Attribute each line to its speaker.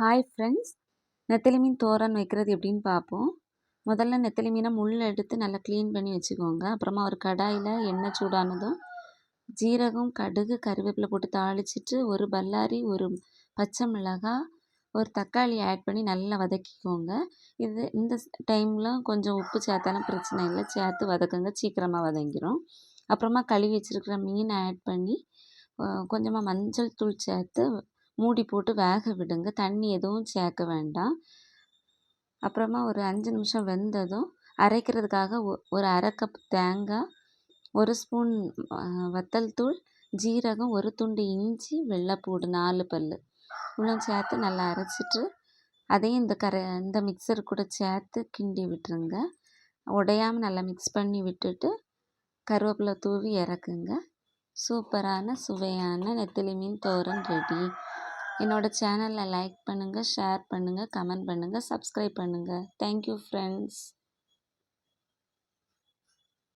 Speaker 1: Hi friends நெத்தலி மீன் தோரன் வைக்கிறது எப்படின்னு பார்ப்போம். முதல்ல நெத்தலி மீனை முள் எடுத்து நல்லா க்ளீன் பண்ணி வச்சுக்கோங்க. அப்புறமா ஒரு கடாயில் எண்ணெய் சூடானதும் ஜீரகம் கடுகு கருவேப்பிலை போட்டு தாளிச்சிட்டு ஒரு பல்லாரி ஒரு பச்சை மிளகாய் ஒரு தக்காளி ஆட் பண்ணி நல்லா வதக்கிக்கோங்க. இது இந்த டைமில் கொஞ்சம் உப்பு சேர்த்தாலும் பிரச்சனை இல்லை. சேர்த்து வதக்குங்க. சீக்கிரமாக வதங்கிடும் அப்புறமா கழுவி வச்சுருக்கிற மீனை ஆட் பண்ணி கொஞ்சமாக மஞ்சள் தூள் சேர்த்து மூடி போட்டு வேக விடுங்க. தண்ணி எதுவும் சேர்க்க வேண்டாம். அப்புறமா ஒரு அஞ்சு நிமிஷம் வெந்ததும் அரைக்கிறதுக்காக ஒரு அரை கப் தேங்காய் ஒரு ஸ்பூன் வத்தல் தூள் ஜீரகம் ஒரு துண்டு இஞ்சி வெள்ளைப்பூடு நாலு பல் இன்னும் சேர்த்து நல்லா அரைச்சிட்டு அதையும் இந்த கரை இந்த மிக்சர் கூட சேர்த்து கிண்டி விட்டுருங்க. உடையாமல் நல்லா மிக்ஸ் பண்ணி விட்டுட்டு கருவேப்பிலை தூவி இறக்குங்க. சூப்பரான சுவையான நெத்திலி மீன் தோரன் ரெடி என்னோடய சேனலை லைக் பண்ணுங்கள் ஷேர் பண்ணுங்கள் கமெண்ட் பண்ணுங்கள் சப்ஸ்கிரைப் பண்ணுங்கள் தேங்க்யூ ஃப்ரெண்ட்ஸ்